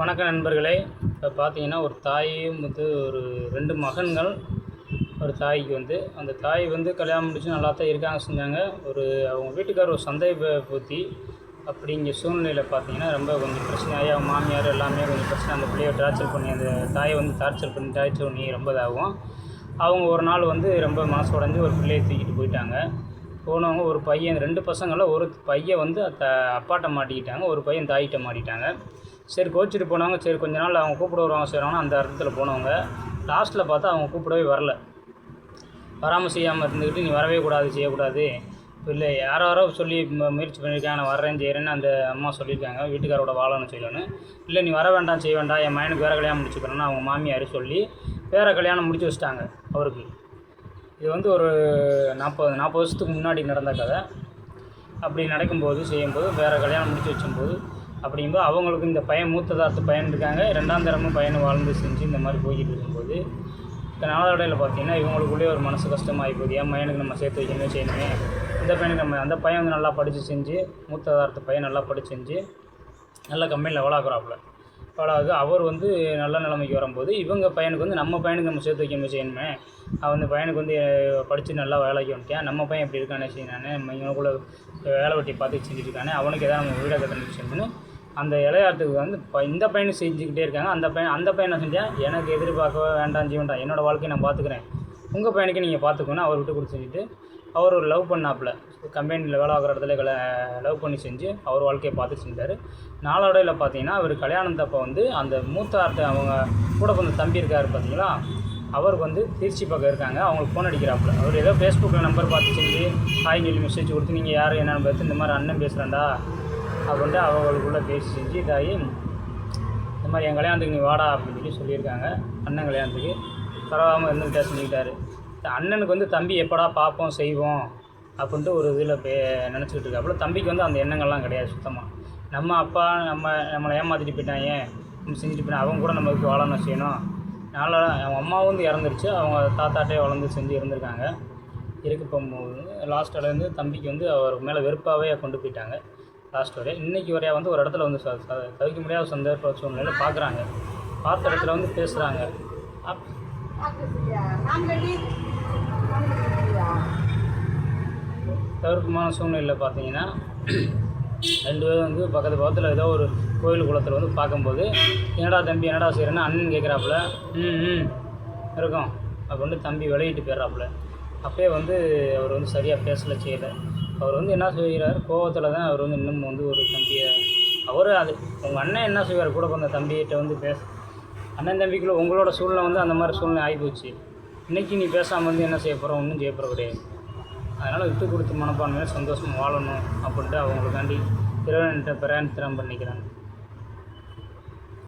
வணக்கம் நண்பர்களே. இப்போ பார்த்தீங்கன்னா ஒரு தாயும் வந்து ஒரு ரெண்டு மகன்கள் ஒரு தாய்க்கு வந்து அந்த தாய் வந்து கல்யாணம் முடிச்சு நல்லா தான் இருக்காங்க செஞ்சாங்க. ஒரு அவங்க வீட்டுக்கார் ஒரு சந்தேக பூத்தி அப்படிங்கிற சூழ்நிலையில் பார்த்தீங்கன்னா ரொம்ப கொஞ்சம் பிரச்சனையாகி அவங்க மாமியார் எல்லாமே கொஞ்சம் பிரச்சனை அந்த பிள்ளையை டார்ச்சர் பண்ணி அந்த தாயை வந்து டார்ச்சர் பண்ணி டார்ச்சர் பண்ணி ரொம்ப இதாகும். அவங்க ஒரு நாள் வந்து ரொம்ப மனசு உடஞ்சி ஒரு பிள்ளையை தூக்கிட்டு போயிட்டாங்க. போனவங்க ஒரு பையன் ரெண்டு பசங்களில் ஒரு பையன் வந்து த அப்பாட்ட மாட்டிக்கிட்டாங்க ஒரு பையன் தாயிட்ட மாட்டிக்கிட்டாங்க. சரி கோச்சிட்டு போனவங்க சரி கொஞ்ச நாள் அவங்க கூப்பிட வருவாங்க. செய்கிறாங்கன்னா அந்த அர்த்தத்தில் போனவங்க. லாஸ்ட்டில் பார்த்தா அவங்க கூப்பிடவே வரல. வராமல் செய்யாமல் இருந்துக்கிட்டு நீ வரவே கூடாது செய்யக்கூடாது. இல்லை யாரோ யாரோ சொல்லி முயற்சி பண்ணியிருக்காங்க நான் வர்றேன் செய்கிறேன்னு அந்த அம்மா சொல்லியிருக்காங்க. வீட்டுக்காரோட வாழணும் சொல்லணும். இல்லை நீ வர வேண்டாம் செய்ய வேண்டாம். என் மயனுக்கு வேறு கல்யாணம் முடிச்சுக்கிறேன்னு அவங்க மாமியார் சொல்லி வேறு கல்யாணம் முடிச்சு வச்சிட்டாங்க அவருக்கு. இது வந்து ஒரு நாற்பது நாற்பது வருஷத்துக்கு முன்னாடி நடந்த கதை. அப்படி நடக்கும்போது செய்யும்போது வேறு கல்யாணம் முடிச்சு வச்சும்போது அப்படிங்கும்போது அவங்களுக்கு இந்த பையன் மூத்ததார்த்து பையன் இருக்காங்க. ரெண்டாம் தரமும் பையனை வாழ்ந்து செஞ்சு இந்த மாதிரி போய்கிட்டு இருக்கும்போது இந்த நாளடைவில் பார்த்தீங்கன்னா இவங்களுக்குள்ளே ஒரு மனசு கஷ்டமாகி போகுது. என் பையனுக்கு நம்ம சேர்த்து வைக்கணுமே செய்யணுமே இந்த பையனுக்கு நம்ம அந்த பையன் வந்து நல்லா படித்து செஞ்சு மூத்ததார்த்து பையன் நல்லா படித்து செஞ்சு நல்ல கம்பெனியில் லெவலாகிறாப்புல வளாகு அவர் வந்து நல்ல நிலைமைக்கு வரும்போது இவங்க பையனுக்கு வந்து நம்ம பையனுக்கு நம்ம சேர்த்து வைக்கணுமே செய்யணுமே அவன் பையனுக்கு வந்து படித்து நல்லா வேலைக்கு வந்துட்டேன் நம்ம பையன் இப்படி இருக்கானே செய்யணானே நம்ம இவனுக்குள்ள வேலை வெட்டி பார்த்து செஞ்சுட்டு இருக்கானே. அவனுக்கு ஏதாவது நம்ம வீடாக கண்டுபிடிச்சோம்னு அந்த இளையாட்டுக்கு வந்து இப்போ இந்த பையனை செஞ்சுக்கிட்டே இருக்காங்க. அந்த பையன் அந்த பையனை செஞ்சால் எனக்கு எதிர்பார்க்க வேண்டாம் செய்ய வேண்டாம் என்னோடய வாழ்க்கையை நான் பார்த்துக்கிறேன் உங்கள் பையனுக்கு நீங்கள் பார்த்துக்கணும் அவர் விட்டு கொடுத்து செஞ்சுட்டு அவர் ஒரு லவ் பண்ணாப்புல. கம்பெனியில் வேலை ஆகிற இடத்துல லவ் பண்ணி செஞ்சு அவர் வாழ்க்கையை பார்த்து செஞ்சார். நாளோடையில் பார்த்தீங்கன்னா அவர் கல்யாணத்தப்போ வந்து அந்த மூத்த மூத்தார்ட்ட அவங்க கூட கொஞ்சம் தம்பி இருக்கார் பார்த்தீங்களா அவருக்கு வந்து திருச்சி பக்கம் இருக்காங்க. அவங்களுக்கு ஃபோன் அடிக்கிறாப்புல. அவர் ஏதோ ஃபேஸ்புக்கில் நம்பர் பார்த்து செஞ்சு ஹாய் சொல்லி மெசேஜ் கொடுத்து நீங்கள் யார் என்னென்னு பார்த்து இந்த மாதிரி அண்ணன் பேசுகிறேன்டா அப்படின்ட்டு அவங்களுக்குள்ளே பேசி செஞ்சு இதாகி இந்த மாதிரி என் கல்யாணத்துக்கு நீ வாடா அப்படின்னு சொல்லி சொல்லியிருக்காங்க. அண்ணன் கல்யாணத்துக்கு. பரவாமல் இருந்துக்கிட்டே சொல்லிக்கிட்டாரு அண்ணனுக்கு வந்து தம்பி எப்படா பார்ப்போம் செய்வோம் அப்படின்ட்டு ஒரு இதில் பே நினச்சிக்கிட்டு இருக்காப்புல. தம்பிக்கு வந்து அந்த எண்ணங்கள்லாம் கிடையாது சுத்தமாக நம்ம அப்பா நம்ம நம்மளை ஏமாற்றிட்டு போயிட்டாங்க நம்ம செஞ்சுட்டு போயிட்டான் அவங்க கூட நம்மளுக்கு வாழணும் செய்யணும்? நாள அவங்க அம்மாவும் வந்து இறந்துருச்சு. அவங்க தாத்தாட்டே வளர்ந்து செஞ்சு இருந்திருக்காங்க. இருக்க போகும்போது லாஸ்ட்டில் வந்து தம்பிக்கு வந்து அவர் மேலே வெறுப்பாகவே கொண்டு போயிட்டாங்க. லாஸ்ட் வரை இன்னைக்கு வரையா வந்து ஒரு இடத்துல வந்து தவிக்க தவிர்க்க முடியாத சந்தர்ப்ப சூழ்நிலையில் பார்க்குறாங்க பார்த்த இடத்துல வந்து பேசுகிறாங்க அப் தவிர்க்கமான சூழ்நிலையில் பார்த்தீங்கன்னா ரெண்டு பேரும் வந்து பக்கத்து பக்கத்தில் ஏதோ ஒரு கோயில் குளத்தில் வந்து பார்க்கும்போது என்னடா தம்பி என்னடா செய்கிறேன்னு அண்ணன் கேட்குறாப்புல ம் ம் இருக்கும். அப்படின்னு தம்பி விளையிட்டு போயிடுறாப்புல. அப்போயே வந்து அவர் வந்து சரியாக பேசலை செய்யலை. அவர் வந்து என்ன செய்கிறார் கோவத்தில் தான் அவர் வந்து இன்னும் வந்து ஒரு தம்பியை அவர் அது உங்கள் அண்ணன் என்ன செய்வார் கூட பிறந்த தம்பிகிட்ட வந்து பேச அண்ணன் தம்பிக்குள்ளே உங்களோட சூழ்நிலை வந்து அந்த மாதிரி சூழ்நிலை ஆகிப்போச்சு இன்றைக்கி நீ பேசாமல் வந்து என்ன செய்ய போகிறோம் ஒன்றும் செய்ய போகிற கிடையாது. அதனால் விட்டு கொடுத்து மனப்பான்மையாக சந்தோஷமாக வாழணும் அப்படின்ட்டு அவங்களுக்காண்டி இறைவன்கிட்ட பிரயாணத்திரம் பண்ணிக்கிறாங்க.